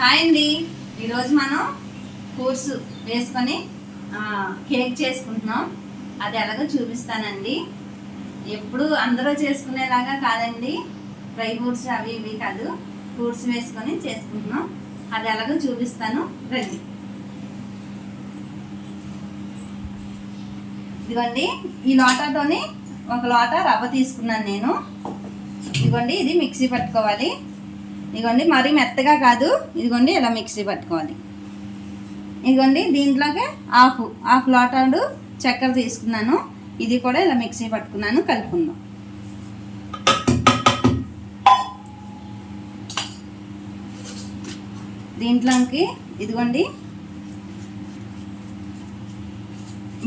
Hi అండి. ఈరోజు మనం కోర్సు వేసుకొని కేక్ చేసుకుంటున్నాం. అది ఎలాగో చూపిస్తానండి. ఎప్పుడు అందరూ చేసుకునేలాగా కాదండి. డ్రై ఫ్రూట్స్ అవి ఇవి కాదు. ఫ్రూట్స్ వేసుకొని చేసుకుంటున్నాం. అది ఎలాగో చూపిస్తాను. రండి. ఇదిగోండి ఈ లోటాతోని ఒక లోట రవ్వ తీసుకున్నాను నేను. ఇదిగోండి ఇది మిక్సీ పట్టుకోవాలి. ఇదిగోండి మరీ మెత్తగా కాదు. ఇదిగోండి ఇలా మిక్సీ పట్టుకోవాలి. ఇదిగోండి దీంట్లోకి హాఫ్ హాఫ్ లోటాడు చక్కెర తీసుకున్నాను. ఇది కూడా ఇలా మిక్సీ పట్టుకున్నాను కలుపుకుందాం. దీంట్లోకి ఇదిగోండి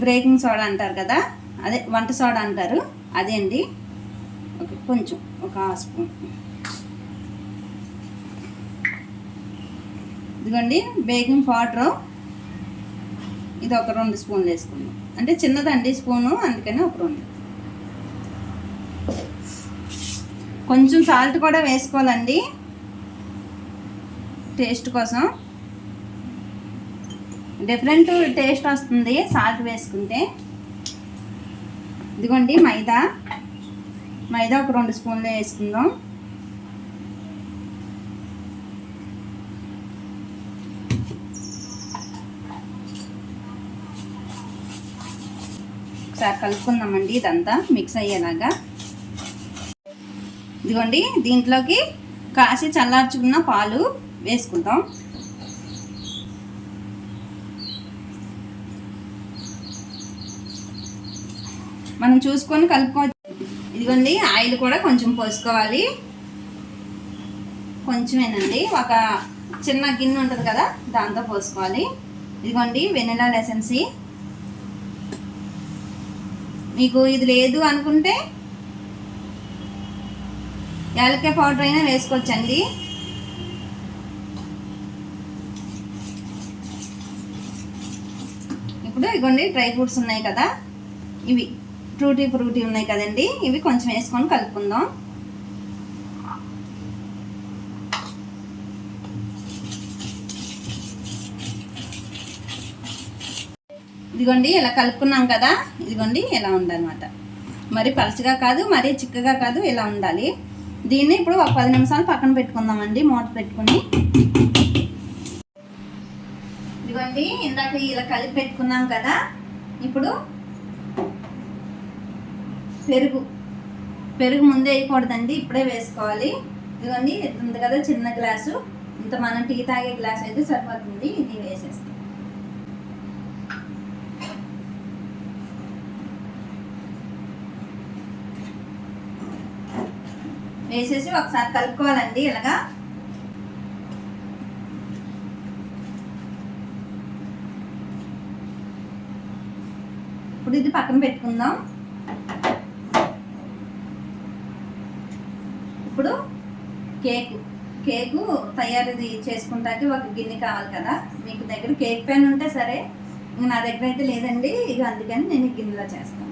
బ్రేకింగ్ సోడా అంటారు కదా అదే వంట సోడా అంటారు. అదే అండి ఓకే కొంచెం ఒక హాఫ్ స్పూన్. ఇదిగోండి బేకింగ్ పౌడరు. ఇది ఒక రెండు స్పూన్లు వేసుకుందాం. అంటే చిన్నదండి స్పూను అందుకని ఒక రెండు. కొంచెం సాల్ట్ కూడా వేసుకోవాలండి. టేస్ట్ కోసం. డిఫరెంట్ టేస్ట్ వస్తుంది సాల్ట్ వేసుకుంటే. ఇదిగోండి మైదా. మైదా ఒక రెండు స్పూన్లు వేసుకుందాం. ఒకసారి కలుపుకుందామండి. ఇదంతా మిక్స్ అయ్యేలాగా. ఇదిగోండి దీంట్లోకి కాసి చల్లార్చుకున్న పాలు వేసుకుందాం మనం చూసుకొని కలుపుకోవచ్చు ఇదిగోండి ఆయిల్ కూడా కొంచెం పోసుకోవాలి. కొంచెమేనండి ఒక చిన్న గిన్నె ఉంటుంది కదా దాంతో పోసుకోవాలి. ఇదిగోండి వెనిలా లెసెన్సీ. మీకు ఇది లేదు అనుకుంటే యాలక్కాయ పౌడర్ అయినా వేసుకోవచ్చండి. ఇప్పుడు ఇగోండి డ్రై ఫ్రూట్స్ ఉన్నాయి కదా ఇవి ఫ్రూటీ ఫ్రూటీ ఉన్నాయి కదండి ఇవి కొంచెం వేసుకొని కలుపుకుందాం. ఇదిగోండి ఇలా కలుపుకున్నాం కదా. ఇదిగోండి ఇలా ఉందన్నమాట. మరి పలచగా కాదు మరీ చిక్కగా కాదు ఇలా ఉండాలి. దీన్ని ఇప్పుడు ఒక పది నిమిషాలు పక్కన పెట్టుకుందామండి మూత పెట్టుకుని. ఇదిగోండి ఇందాక ఇలా కలిపి పెట్టుకున్నాం కదా. ఇప్పుడు పెరుగు. పెరుగు ముందే వేయకూడదండి ఇప్పుడే వేసుకోవాలి. ఇదిగోండి ఉంది కదా చిన్న గ్లాసు. ఇంత మనం టీ తాగే గ్లాస్ అయితే సరిపోతుంది ఇది వేసేస్తాం. వేసేసి ఒకసారి కలుపుకోవాలండి ఇలాగా. ఇప్పుడు ఇది పక్కన పెట్టుకుందాం. ఇప్పుడు కేకు కేకు తయారు చేసుకుంటానికి ఒక గిన్నె కావాలి కదా. మీకు దగ్గర కేక్ పెన్ ఉంటే సరే నా దగ్గర అయితే లేదండి ఇక అందుకని నేను గిన్నెలో చేస్తాను.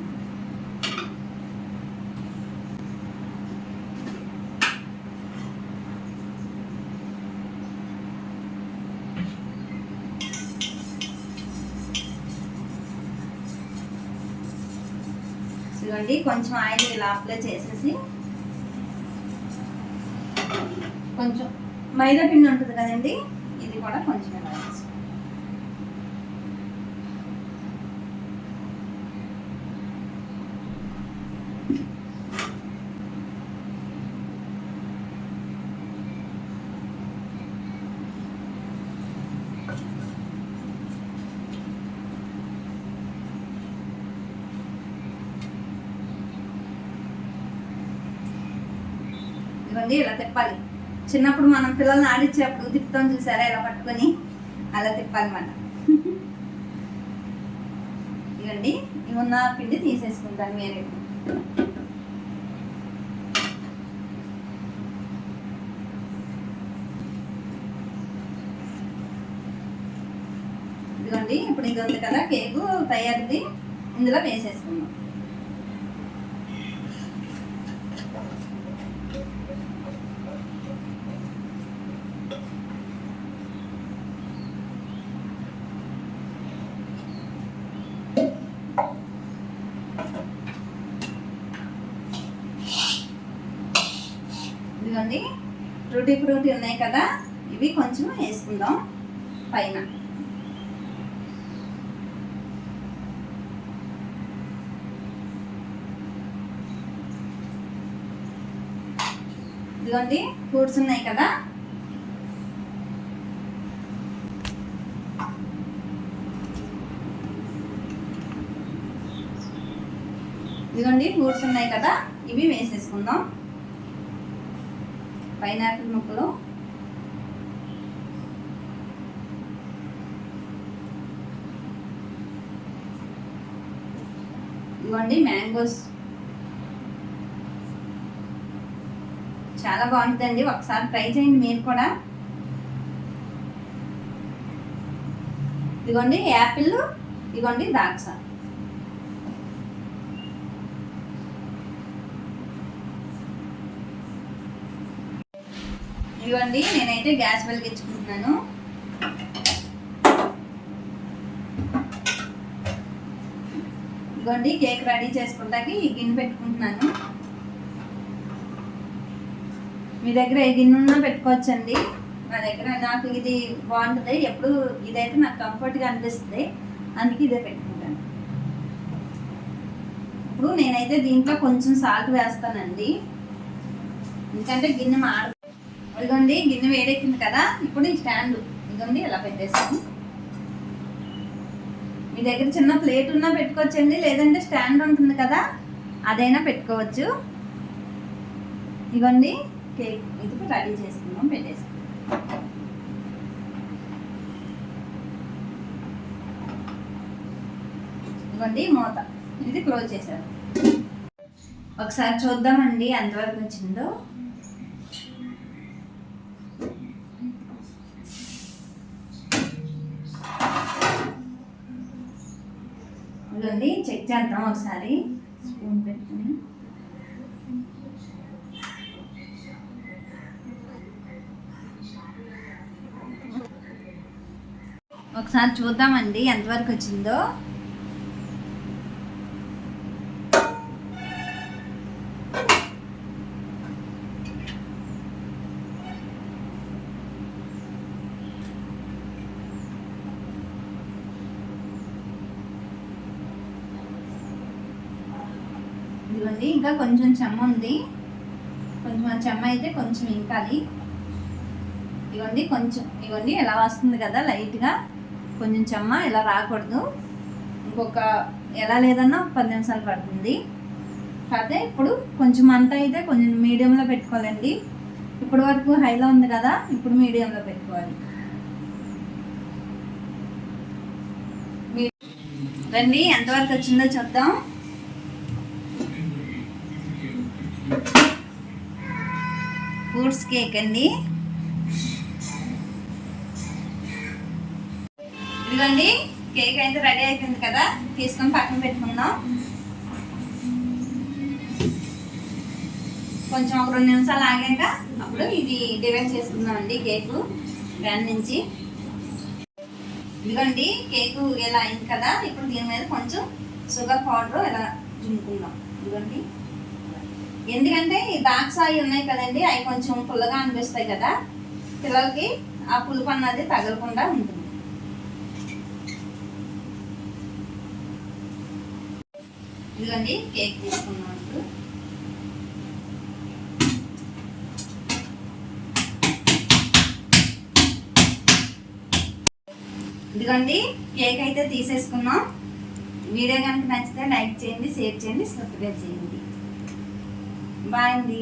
ఇదిగోండి కొంచెం ఆయిల్ ఇలా అప్లై చేసేసి కొంచెం మైదా పిండి ఉంటుంది కదండి ఇది కూడా కొంచెం ఇలా వేసుకో. ఇవన్నీ ఇలా తిప్పాలి. చిన్నప్పుడు మనం పిల్లల్ని ఆడిచ్చేప్పుడు తిప్పుతాం చూసారా? ఇలా పట్టుకొని అలా తిప్పాలి మన ఇవ్వండి ఇవి ఉన్న పిండి తీసేసుకుంటాను వేరే ఇదిగోండి ఇప్పుడు ఇది ఉంది కదా కేకు తయారీది. ఇందులో వేసేసుకుందాం. టూటీ ఫ్రూటీ ఉన్నాయి కదా ఇవి కొంచెం వేసుకుందాం పైన. ఇదిగోండి ఫ్రూట్స్ ఉన్నాయి కదా. ఇదిగోండి ఫ్రూట్స్ ఉన్నాయి కదా ఇవి వేసేసుకుందాం. పైనాపిల్ ముక్కలు. ఇదిగోండి మ్యాంగోస్. చాలా బాగుంటుందండి. ఒకసారి ట్రై చేయండి మీరు కూడా. ఇదిగోండి యాపిల్. ఇదిగోండి ద్రాక్ష. ఇదిగోండి నేనైతే గ్యాస్ వెలిగించుకుంటున్నాను ఇదిగోండి కేక్ రెడీ చేసుకుంటాకి ఈ గిన్నె పెట్టుకుంటున్నాను. మీ దగ్గర ఏ గిన్నె ఉన్నా పెట్టుకోవచ్చండి. నా దగ్గర నాకు ఇది బాగుంటుంది. ఎప్పుడు ఇదైతే నాకు కంఫర్ట్గా అనిపిస్తుంది. అందుకే ఇదే పెట్టుకుంటాను. ఇప్పుడు నేనైతే దీంట్లో కొంచెం సాల్ట్ వేస్తానండి. ఎందుకంటే గిన్నె మాడ ఇదిగోండి గిన్నె వేడెక్కింది కదా ఇప్పుడు ఈ స్టాండ్. ఇదిగోండి ఇలా పెట్టేసాను. మీ దగ్గర చిన్న ప్లేట్ ఉన్నా పెట్టుకోవచ్చండి లేదంటే స్టాండ్ ఉంటుంది కదా అదైనా పెట్టుకోవచ్చు. ఇదిగోండి కేక్ ఇది రెడీ చేసుకుందాం పెట్టేసాం. ఇదిగోండి మూత. ఇది క్లోజ్ చేశారు ఒకసారి చూద్దామండి ఎంతవరకు వచ్చిందో. ఇదిగోండి చెక్ చేద్దాం ఒకసారి. స్పూన్ పెట్టుకుని. ఒకసారి చూద్దామండి ఎంతవరకు వచ్చిందో. ఇదిగోండి ఇంకా కొంచెం చెమ్మ ఉంది. కొంచెం చెమ్మ అయితే కొంచెం ఇంకాలి. ఇవ్వండి కొంచెం ఇవ్వండి ఎలా వస్తుంది కదా లైట్గా. కొంచెం చెమ్మ ఇలా రాకూడదు. ఇంకొక ఎలా లేదన్నా పది నిమిషాలు పడుతుంది. కాకపోతే ఇప్పుడు కొంచెం మంట అయితే కొంచెం మీడియంలో పెట్టుకోవాలండి. ఇప్పుడు వరకు హైలో ఉంది కదా ఇప్పుడు మీడియంలో పెట్టుకోవాలి. మీ- రండి ఎంతవరకు వచ్చిందో చూద్దాం ఫ్రూట్స్ కేక్ అండి. ఇదిగోండి కేక్ అయితే రెడీ అయిపోయింది కదా తీసుకొని పక్కన పెట్టుకుందాం. కొంచెం ఒక రెండు నిమిషాలు ఆగాక అప్పుడు ఇది డివైడ్ చేసుకుందాం అండి కేకు వ్యాన్ నుంచి. ఇదిగోండి కేకు ఇలా అయింది కదా ఇప్పుడు దీని మీద కొంచెం షుగర్ పౌడర్ ఇలా చునుకుందాం ఇదిగోండి. ఎందుకంటే ఈ దాక్షాయి ఉన్నాయి కదండి అవి కొంచెం పుల్లగా అనిపిస్తాయి కదా. పిల్లలకి ఆ పులుపు అన్నది తగలకుండా ఉంటుంది. ఇదిగోండి కేక్ తీసుకున్నాం ఇప్పుడు. ఇదిగోండి కేక్ అయితే తీసేసుకున్నాం. వీడియో కనుక నచ్చితే లైక్ చేయండి షేర్ చేయండి సబ్స్క్రైబ్ చేయండి. బాయ్ అండి